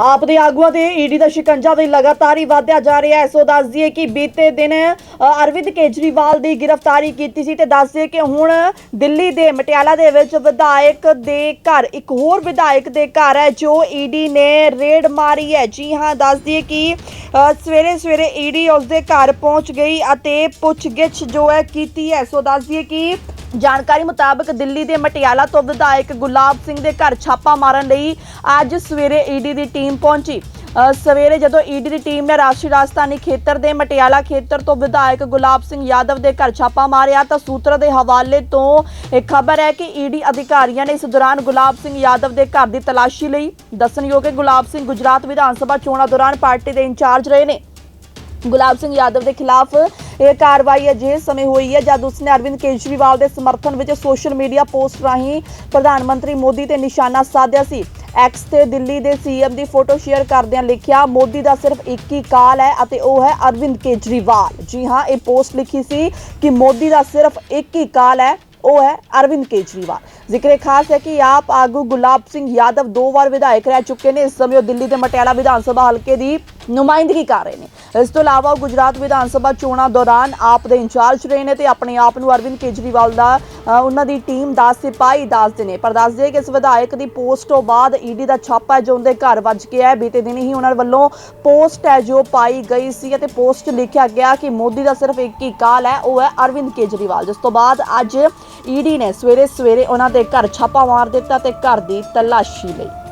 ਆਪ ਦੇ ਆਗੂਆਂ ਦੇ ਈਡੀ ਦਾ ਸ਼ਿਕੰਜਾ ਵੀ ਲਗਾਤਾਰ ਹੀ ਵਧਿਆ ਜਾ ਰਿਹਾ ਹੈ। ਸੋ ਦੱਸ ਦਈਏ ਕਿ ਬੀਤੇ ਦਿਨ ਅਰਵਿੰਦ ਕੇਜਰੀਵਾਲ ਦੀ ਗ੍ਰਿਫਤਾਰੀ ਕੀਤੀ ਸੀ ਤੇ ਦੱਸ ਦਈਏ ਕਿ ਹੁਣ ਦਿੱਲੀ ਦੇ ਮਟਿਆਲਾ ਦੇ ਵਿੱਚ ਵਿਧਾਇਕ ਦੇ ਘਰ, ਇੱਕ ਹੋਰ ਵਿਧਾਇਕ ਦੇ ਘਰ ਹੈ ਜੋ ਈਡੀ ਨੇ ਰੇਡ ਮਾਰੀ ਹੈ। ਜੀ ਹਾਂ, ਦੱਸ ਦਈਏ ਕਿ ਸਵੇਰੇ ਸਵੇਰੇ ਈਡੀ ਉਸ ਦੇ ਘਰ ਪਹੁੰਚ ਗਈ ਅਤੇ ਪੁੱਛਗਿੱਛ ਜੋ ਹੈ ਕੀਤੀ ਹੈ। ਸੋ ਦੱਸ ਦਈਏ ਕਿ ਜਾਣਕਾਰੀ ਮੁਤਾਬਕ ਦਿੱਲੀ ਦੇ ਮਟਿਆਲਾ ਤੋਂ ਵਿਧਾਇਕ ਗੁਲਾਬ ਸਿੰਘ ਦੇ ਘਰ ਛਾਪਾ ਮਾਰਨ ਲਈ ਅੱਜ ਸਵੇਰੇ ਈਡੀ ਦੀ ਟੀਮ ਪਹੁੰਚੀ। ਸਵੇਰੇ ਜਦੋਂ ਈਡੀ ਦੀ ਟੀਮ ਨੇ ਰਾਸ਼ਟਰੀ ਰਾਜਧਾਨੀ ਖੇਤਰ ਦੇ ਮਟਿਆਲਾ ਖੇਤਰ ਤੋਂ ਵਿਧਾਇਕ ਗੁਲਾਬ ਸਿੰਘ ਯਾਦਵ ਦੇ ਘਰ ਛਾਪਾ ਮਾਰਿਆ ਤਾਂ ਸੂਤਰ ਦੇ ਹਵਾਲੇ ਤੋਂ ਇਹ ਖਬਰ ਹੈ ਕਿ ਈਡੀ ਅਧਿਕਾਰੀਆਂ ਨੇ ਇਸ ਦੌਰਾਨ ਗੁਲਾਬ ਸਿੰਘ ਯਾਦਵ ਦੇ ਘਰ ਦੀ ਤਲਾਸ਼ੀ ਲਈ ਦੱਸਣਯੋਗ ਹੈ, ਗੁਲਾਬ ਸਿੰਘ ਗੁਜਰਾਤ ਵਿਧਾਨ ਸਭਾ ਚੋਣਾਂ ਦੌਰਾਨ ਪਾਰਟੀ ਦੇ ਇੰਚਾਰਜ ਰਹੇ ਨੇ। ਗੁਲਾਬ ਸਿੰਘ ਯਾਦਵ ਦੇ ਖਿਲਾਫ ਇਹ ਕਾਰਵਾਈ ਅਜਿਹੇ ਸਮੇਂ ਹੋਈ ਹੈ, ਜਦ ਉਸਨੇ ਅਰਵਿੰਦ ਕੇਜਰੀਵਾਲ ਦੇ ਸਮਰਥਨ ਵਿੱਚ ਸੋਸ਼ਲ ਮੀਡੀਆ ਪੋਸਟ ਰਾਹੀਂ ਪ੍ਰਧਾਨ ਮੰਤਰੀ ਮੋਦੀ ਤੇ ਨਿਸ਼ਾਨਾ ਸਾਧਿਆ ਸੀ। ਐਕਸ ਤੇ ਦਿੱਲੀ ਦੇ ਸੀਐਮ ਦੀ ਫੋਟੋ ਸ਼ੇਅਰ ਕਰਦਿਆਂ ਲਿਖਿਆ, ਮੋਦੀ ਦਾ ਸਿਰਫ ਇੱਕ ਹੀ ਕਾਲ ਹੈ ਅਤੇ ਉਹ ਹੈ ਅਰਵਿੰਦ ਕੇਜਰੀਵਾਲ। ਜੀ ਹਾਂ, ਇਹ ਪੋਸਟ ਲਿਖੀ ਸੀ ਕਿ ਮੋਦੀ ਦਾ ਸਿਰਫ ਇੱਕ ਹੀ ਕਾਲ ਹੈ ਉਹ ਹੈ ਅਰਵਿੰਦ ਕੇਜਰੀਵਾਲ। ਜ਼ਿਕਰ ਖਾਸ ਹੈ ਕਿ ਆਪ ਆਗੂ ਗੁਲਾਬ ਸਿੰਘ ਯਾਦਵ ਦੋ ਵਾਰ ਵਿਧਾਇਕ ਰਹਿ ਚੁੱਕੇ ਨੇ। ਇਸ ਸਮੇਂ ਉਹ ਦਿੱਲੀ ਦੇ ਮਟਿਆਲਾ ਵਿਧਾਨ ਸਭਾ ਹਲਕੇ ਦੀ ਨੁਮਾਇੰਦਗੀ ਕਰ ਰਹੇ ਨੇ। ਇਸ ਤੋਂ ਇਲਾਵਾ ਉਹ ਗੁਜਰਾਤ ਵਿਧਾਨ ਸਭਾ ਚੋਣਾਂ ਦੌਰਾਨ ਆਪ ਦੇ ਇੰਚਾਰਜ ਰਹੇ ਨੇ ਤੇ ਆਪਣੇ ਆਪ ਨੂੰ ਅਰਵਿੰਦ ਕੇਜਰੀਵਾਲ ਦਾ ਉਹਨਾਂ ਦੀ ਟੀਮ ਦਾ ਸਿਪਾਹੀ ਦੱਸਦੇ ਨੇ। ਪਰ ਦੱਸਦੇ ਕਿ ਇਸ ਵਿਧਾਇਕ ਦੀ ਪੋਸਟ ਤੋਂ ਬਾਅਦ ਈਡੀ ਦਾ ਛਾਪਾ ਜੋ ਉਹਦੇ ਘਰ ਵੱਜ ਕੇ ਹੈ। ਬੀਤੇ ਦਿਨ ਹੀ ਉਹਨਾਂ ਵੱਲੋਂ ਪੋਸਟ ਹੈ ਜੋ ਪਾਈ ਗਈ ਸੀ ਅਤੇ ਪੋਸਟ ਲਿਖਿਆ ਗਿਆ ਕਿ ਮੋਦੀ ਦਾ ਸਿਰਫ ਇੱਕ ਹੀ ਕਾਲ ਹੈ, ਉਹ ਹੈ ਅਰਵਿੰਦ ਕੇਜਰੀਵਾਲ, ਜਿਸ ਤੋਂ ਬਾਅਦ ਅੱਜ ਈਡੀ ਨੇ ਸਵੇਰੇ ਸਵੇਰੇ ਉਹਨਾਂ ਦੇ ਘਰ ਛਾਪਾ ਮਾਰ ਦਿੱਤਾ ਤੇ ਘਰ ਦੀ ਤਲਾਸ਼ੀ ਲਈ।